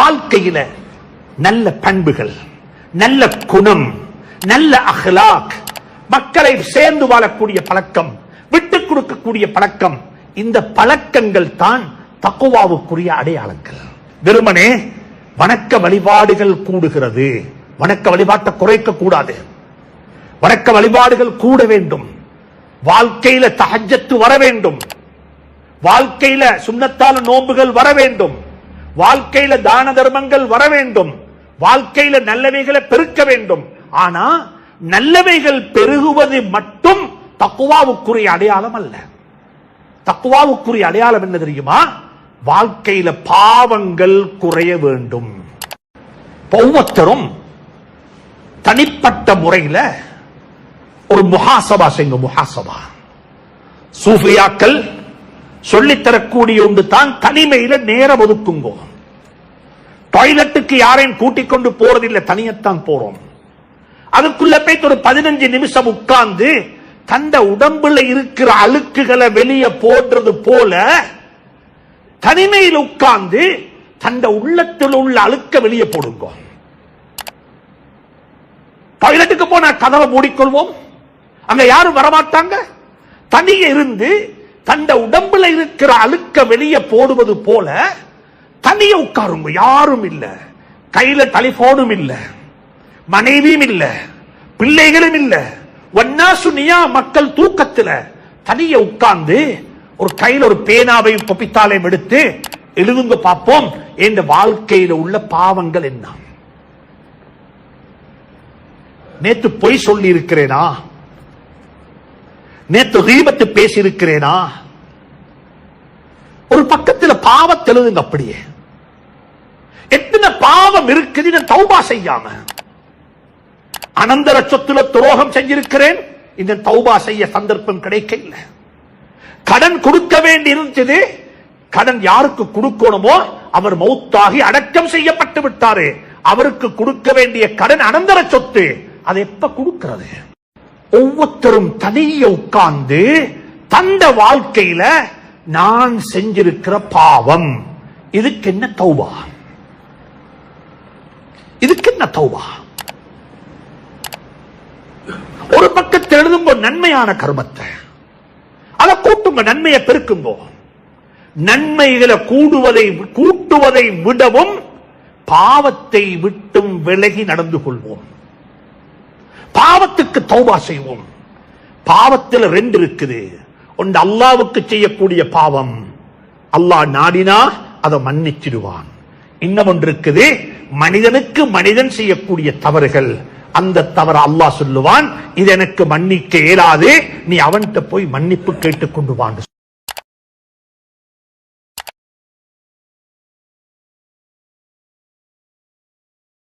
வாழ்க்கையில நல்ல பண்புகள் நல்ல குணம் நல்ல அகலாக் மக்களை சேர்ந்து வாழக்கூடிய பழக்கம் விட்டுக் கொடுக்கக்கூடிய பழக்கம் இந்த பழக்கங்கள் தான் தக்குவாவுக்குரிய அடையாளங்கள். வெறுமனே வணக்க வழிபாடுகள் கூடுகிறது. வணக்க வழிபாட்டை குறைக்க கூடாது. வணக்க வழிபாடுகள் கூட வேண்டும். வாழ்க்கையில தகஜத்து வர வேண்டும். வாழ்க்கையில சுண்ணத்தால நோன்புகள் வர வேண்டும். வாழ்க்கையில தான தர்மங்கள் வர வேண்டும். வாழ்க்கையில நல்லவைகளை பெருக்க வேண்டும். ஆனா நல்லவைகள் பெருகுவது மட்டும் தக்குவாவுக்குரிய அடையாளம் அல்ல. தக்குவாவுக்குரிய அடையாளம் என்ன தெரியுமா? வாழ்க்கையில பாவங்கள் குறைய வேண்டும். ஒவ்வொருத்தரும் தனிப்பட்ட முறையில ஒரு முகாசபா செய்யுங்க முகாசபா. சூஃபியாக்கள் சொல்லித்தரக்கூடிய ஒன்று தான் தனிமையில நேரம் ஒதுக்குங்கோ டாய்லெட்டுக்கு யாரையும் கூட்டிக் கொண்டு போறதில்லை தனியத்தான் போறோம். அதுக்குள்ள போய் ஒரு பதினஞ்சு நிமிஷம் உட்கார்ந்து தந்த உடம்புல இருக்கிற அழுக்குகளை வெளியே போடுறது போல தனிமையில் உட்கார்ந்து தந்த உள்ளத்தில் உள்ள அழுக்க வெளியே போடுங்க. டாய்லெட்டுக்கு போனா கதவை மூடிக்கொள்வோம். அங்க யாரும் வரமாட்டாங்க. தனியே இருந்து தந்த உடம்புல இருக்கிற அழுக்க வெளியே போடுவது போல தனிய உட்காருங்க. யாரும் இல்ல. கையில டெலிபோனும் இல்ல. மனைவியும் இல்ல. பிள்ளைகளும் இல்ல. ஒன்னாசுனியா மக்கள் தூக்கத்துல தனிய உட்கார்ந்து ஒரு கையில் ஒரு பேனாவையும் பொப்பித்தாலையும் எடுத்து எழுதுங்க பார்ப்போம். என்ற வாழ்க்கையில உள்ள பாவங்கள் என்ன? நேத்து பொய் சொல்லி இருக்கிறேனா நேத்து ரீபத்து பேசி இருக்கிறேனா ஒரு பக்கத்துல பாவத்தை எழுதுங்க அப்படியே. எத்தனை பாவம் இருக்குது தௌபா செய்யாம. அனந்தர சொத்துல துரோகம் செஞ்சிருக்கிறேன். இந்த தௌபா செய்ய சந்தர்ப்பம் கிடைக்க இல்லை கடன் கொடுக்க வேண்டி இருந்தது. கடன் யாருக்கு கொடுக்கணுமோ அவர் மௌத்தாகி அடக்கம் செய்யப்பட்டு விட்டாரு. அவருக்கு கொடுக்க வேண்டிய கடன் அனந்தர சொத்து. அதை எப்ப கொடுக்கிறது? ஒவ்வொருத்தரும் தனிய உட்கார்ந்து தந்த வாழ்க்கையில நான் செஞ்சிருக்கிற பாவம். இதுக்கு என்ன தௌபா? இதுக்கு என்ன தௌபா? ஒரு பக்கத்தில் எழுதும்போ நன்மையான கர்மத்தை. அதை கூட்டுங்க நன்மையை பெருக்குங்கோ. நன்மைகளை கூடுவதை கூட்டுவதை விடவும் பாவத்தை விட்டும் விலகி நடந்து கொள்வோம். பாவத்துக்கு தௌபா செய்வோம். பாவத்தில் ரெண்டு இருக்குது. ஒன்று அல்லாவுக்கு செய்யக்கூடிய பாவம். அல்லாஹ் நாடினா அதை மன்னிச்சிடுவான். இன்னும் ஒன்று இருக்குது மனிதனுக்கு மனிதன் செய்யக்கூடிய தவறுகள். அந்த தவறு அல்லாஹ் சொல்லுவான் இது எனக்கு மன்னிக்க இயலாது. நீ அவன்கிட்ட போய் மன்னிப்பு கேட்டுக்கொண்டு வாண்டு